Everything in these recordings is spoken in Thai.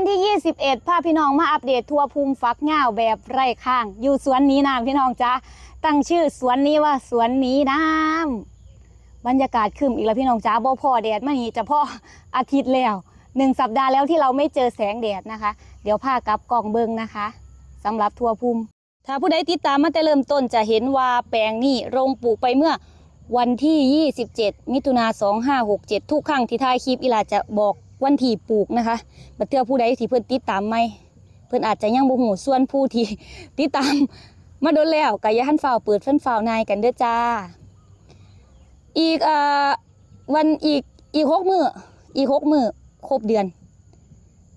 วันที่ 21 พาพี่น้องมาอัปเดตทัวร์ภูมิฟักง่าวแบบไร่ข้าง อยู่สวนนี้น้ำพี่น้องจ้าตั้งชื่อสวนนี้ว่าสวนนี้น้ำบรรยากาศครึมอีกแล้วพี่น้องจ้าบ่พอแดดมานี่จะพ่ออาทิตย์แล้วหนึ่งสัปดาห์แล้วที่เราไม่เจอแสงแดดนะคะ เดี๋ยวพากลับกล่องเบิงนะคะสำหรับทัวร์ภูมิ ถ้าผู้ใดติดตามมาแต่เริ่มต้นจะเห็นว่าแปลงนี้โรงปลูกไปเมื่อวันที่ 27 มิถุนา2567 ทุกครั้งที่ถ่ายคลิปอีลาจะบอก วันที่ปลูกนะคะบัดเทื่อผู้ใดที่เพิ่อนติดตามไม่เพิ่อนอาจจะยังบ่ฮู้ส่วนผู้ที่ติดตามมาโดนแล้วก็อย่าหันฝ่าวเปิดฟันฝ่าวนายกันเด้อจ้า อีกเอ่อวันอีกอีกหกมืออีกหกมือครบเดือน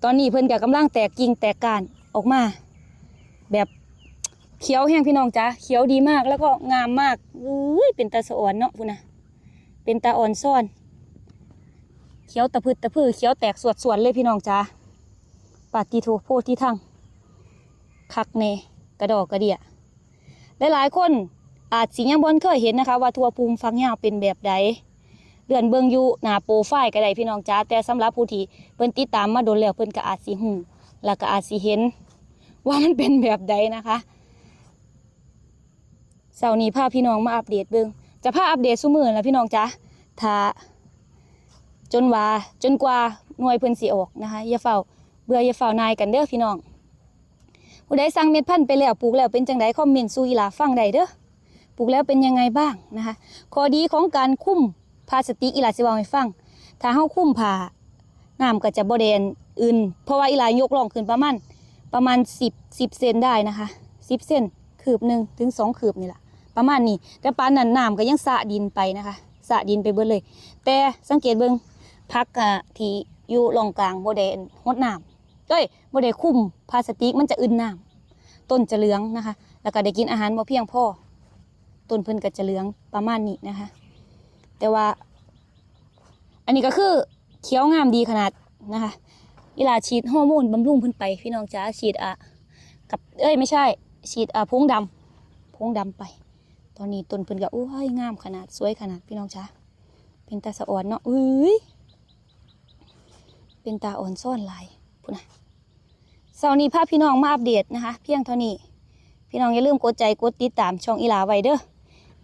ตอนนี้เพิ่อนก็กำลังแตกกิ่งแตกก้านออกมา แบบเขียวแห้งพี่น้องจ้าเขียวดีมากแล้วก็งามมากอุ้ยเป็นตาสะอ่อนเนาะพุ่นนะเป็นตาอ่อนซ่อน เขียวตะพืดตะพือเขียวแตกสวดสวนเลยพี่น้องจ้าปาติโทโพธิทั้งคักเนกระดอกกระเดียหลายๆคนอาจสิยังบ่เคยเห็นนะคะ ว่าทัวภูมิฟังยาวเป็นแบบใดเดือนเบิงอยู่หนาโปรไฟล์ก็ได้พี่น้องจ้าแต่สำหรับผู้ที่เพิ่นติดตามมาโดนแล้วเพิ่นก็อาจสิหูแล้วก็อาจสิเห็น ว่ามันเป็นแบบใดนะคะเสาร์นี้พาพี่น้องมาอัปเดตเบิงจะพาอัปเดตซุมือแล้วพี่น้องจ้าถ้า จนว่าจนกว่าหน่วยเพิ่นสิออกนะคะอย่าเฝ้าเบื่ออย่าเฝ้านายกันเด้อพี่น้องผู้ใดสั่งเม็ดพันธุ์ไปแล้วปลูกแล้วเป็นจังไดคอมเมนต์สู่อีหลาฟังได้เด้อปลูกแล้วเป็นยังไงบ้างนะคะข้อดีของการคุ้มพลาสติกอีหลาสิเว้าให้ฟัง ถ้าเฮาคุ้มผ้าน้ำก็จะบ่แดนอื่น เพราะว่าอีหลายกล่องขึ้นประมาณประมาณ 10 10เซนได้นะคะ10เซนคืบหนึ่งถึงสองคืบนี่แหละประมาณนี้แต่ปานนั้นน้ำก็ยังสะดินไปนะคะสะดินไปเบิดเลย แต่สังเกตเบิ่ง พักที่อยู่รองกลางโบเดนหดน้ำเอ้ยโบเดคุ้มพลาสติกมันจะอึนน้ำต้นจะเหลืองนะคะ แล้วก็ได้กินอาหารบ่เพียงพอต้นเพิ่นก็จะเหลืองประมาณนี้นะคะ แต่ว่า อันนี้ก็คือเขียวงามดีขนาดนะคะเวลาฉีดฮอร์โมนบำรุงเพิ่นไปพี่น้องจ๋าฉีดอะกับเอ้ยไม่ใช่ ฉีดอะพงดำพงดำไป ตอนนี้ต้นเพิ่นก็อุ้ยงามขนาดสวยขนาดพี่น้องจ๋าเป็นตาสะอ่อนเนาะอุ้ย เป็นตาอ่อนซ่อนหลายพุ่นนะเสาร์นี้พาพี่น้องมาอัปเดตนะคะ เพียงเท่านี้ พี่น้องอย่าลืมกดใจกดติดตามช่องอีหลาไว้เด้อ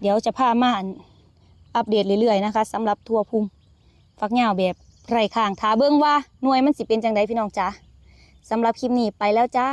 เดี๋ยวจะพามาอัปเดตเรื่อยๆนะคะสำหรับทัวร์ภูมิฟักเหงาแบบไร่ข้างทาเบื้องว่าหน่วยมันสิเป็นจังไดพี่น้องจ้าสำหรับคลิปนี้ไปแล้วจ้า